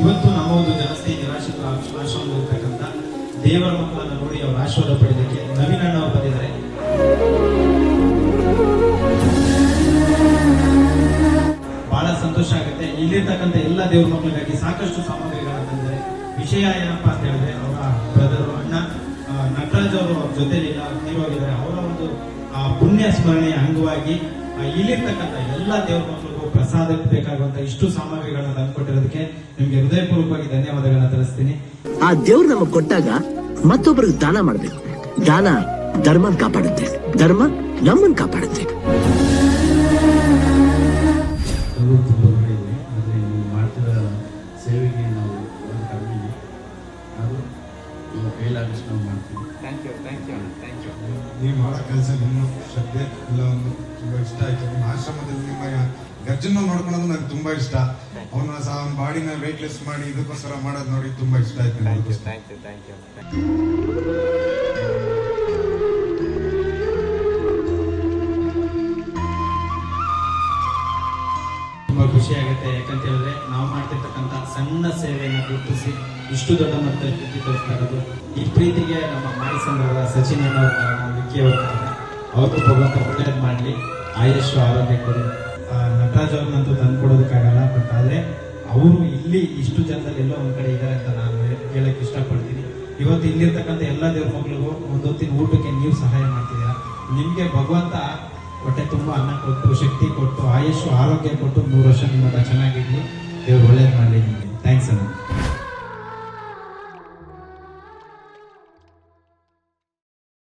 ಇವತ್ತು ನಮ್ಮ ಒಂದು ಜನಸ್ಥೆ ನಿರಾಶ್ರಿತ ಆಶ್ರಮದಲ್ಲಿ ದೇವರ ಮಕ್ಕಳನ್ನು ನೋಡಿ ಅವರ ಆಶೀರ್ವಾದ ಪಡೆಯೋದಕ್ಕೆ ನವೀನ ಅವರು ಬಂದಿದ್ದಾರೆ. ಬಹಳ ಸಂತೋಷ ಆಗುತ್ತೆ. ಇಲ್ಲಿರ್ತಕ್ಕಂಥ ಎಲ್ಲ ದೇವರ ಮಕ್ಕಳಿಗಾಗಿ ಸಾಕಷ್ಟು ಸಾಮಗ್ರಿಗಳನ್ನ ತಂದಿದ್ದಾರೆ. ವಿಷಯ ಏನಪ್ಪ ಅಂತ ಹೇಳಿದ್ರೆ, ಅವರ ಬ್ರದರು ಅಣ್ಣ ನಟರಾಜ್ ಅವರು ಅವ್ರ ಜೊತೆಲಿ ತೀರೋಗಿದ್ದಾರೆ ಅವರ ಒಂದು, ಆ, ಪುಣ್ಯ ಸ್ಮರಣೆಯ ಅಂಗವಾಗಿ ಇಲ್ಲಿರ್ತಕ್ಕಂಥ ಎಲ್ಲ ದೇವರ ಮಕ್ಕಳಿಗೂ ಪ್ರಸಾದಕ್ಕೆ ಬೇಕಾಗುವಂತ ಇಷ್ಟು ಸಾಮಗ್ರಿಗಳನ್ನ ತಂದುಕೊಟ್ಟಿರೋದಕ್ಕೆ ನಿಮ್ಗೆ ಹೃದಯಪೂರ್ವಕವಾಗಿ ಧನ್ಯವಾದಗಳನ್ನ ತಿಳಿಸ್ತೀನಿ. ಆ ದೇವ್ರು ನಮಗ್ ಕೊಟ್ಟಾಗ ಮತ್ತೊಬ್ಬರಿಗೆ ದಾನ ಮಾಡ್ಬೇಕು. ದಾನ ಧರ್ಮ ಕಾಪಾಡುತ್ತೆ. ಧರ್ಮ ನಮ್ಮನ್ ಕಾಪಾಡುತ್ತೆ. ಅದು ತುಂಬ ಇದೆ. ಆದರೆ ನೀವು ಮಾಡ್ತಿರೋ ಸೇವೆಗೆ ನಾವು ಒಂದು ಕಡಿಮೆ ಇದೆ. ಅದು ಕೈಲಾದಷ್ಟು ನಾವು ಮಾಡ್ತೀವಿ. Thank you thank you thank you ನೀವು ಮಾಡೋ ಕೆಲಸ ನಿಮ್ಮ ಶ್ರದ್ಧೆ ಎಲ್ಲ ಒಂದು ಇಷ್ಟ ಆಯ್ತು. ನಿಮ್ಮ ಆಶ್ರಮದಲ್ಲಿ ನಿಮ್ಮ ಗರ್ಜನ ನೋಡ್ಕೊಳೋದು ನನಗೆ ತುಂಬಾ ಇಷ್ಟ. ಅವನ ಸಹ ಅವನ ಬಾಡಿನ ವೆಯ್ಟ್ಲೆಸ್ ಮಾಡಿ ಇದಕ್ಕೋಸ್ಕರ ಮಾಡೋದು ನೋಡಿ ತುಂಬಾ ಇಷ್ಟ ಆಯ್ತು ಥ್ಯಾಂಕ್ ಯು ನನಗೆ. ಥ್ಯಾಂಕ್ ಯು ಥ್ಯಾಂಕ್ ಯು ತುಂಬಾ ಖುಷಿ ಆಗುತ್ತೆ ಯಾಕಂತ ಹೇಳಿದ್ರೆ ನಾವು ಮಾಡ್ತಿರ್ತಕ್ಕಂಥ ಸಣ್ಣ ಸೇವೆಯನ್ನು ಗುರುತಿಸಿ ಇಷ್ಟು ದೊಡ್ಡ ಮಟ್ಟದಲ್ಲಿ ಪ್ರೀತಿ ತೋರಿಸ್ತಾ ಇರೋದು. ಈ ಪ್ರೀತಿಗೆ ನಮ್ಮ ಮಾಯಿ ಸಂಘದ ಸಚಿನ್ ಅವರು ಅವ್ರ ಕಾರಣ ವಿಕ್ಕಿ ಅವ್ರ ಕಾರಣ ಅವ್ರಿಗೂ ಭಗವಂತ ಒಳ್ಳೇದು ಮಾಡಲಿ. ಆಯುಷ್ ಆರೋಗ್ಯ ಕೊಡಿ. ಆ, ನಟರಾಜ್ ಅವ್ರನ್ನಂತೂ ತಂದ್ಕೊಡೋದಕ್ಕಾಗಲ್ಲ ಬಟ್ ಆದರೆ ಅವರು ಇಲ್ಲಿ ಇಷ್ಟು ಜನದಲ್ಲಿ ಎಲ್ಲೋ ಒಂದ್ ಕಡೆ ಇದ್ದಾರೆ ಅಂತ ನಾನು ಹೇಳಕ್ ಇಷ್ಟಪಡ್ತೀನಿ. ಇವತ್ತು ಇಲ್ಲಿರ್ತಕ್ಕಂಥ ಎಲ್ಲ ದೇವ್ರ ಮಕ್ಳಿಗೂ ಒಂದೊತ್ತಿನ ಊಟಕ್ಕೆ ನೀವು ಸಹಾಯ ಮಾಡ್ತಿದ್ದೀರಾ ನಿಮಗೆ ಭಗವಂತ ಹೊಟ್ಟೆ ತುಂಬ ಅನ್ನ ಕೊಟ್ಟು ಶಕ್ತಿ ಕೊಟ್ಟು ಆಯುಷ್ ಆರೋಗ್ಯ ಕೊಟ್ಟು ಮೂರು ವರ್ಷ ನಿಮ್ಮ ಚೆನ್ನಾಗಿರ್ಲಿ. ದೇವ್ರು ಒಳ್ಳೇದು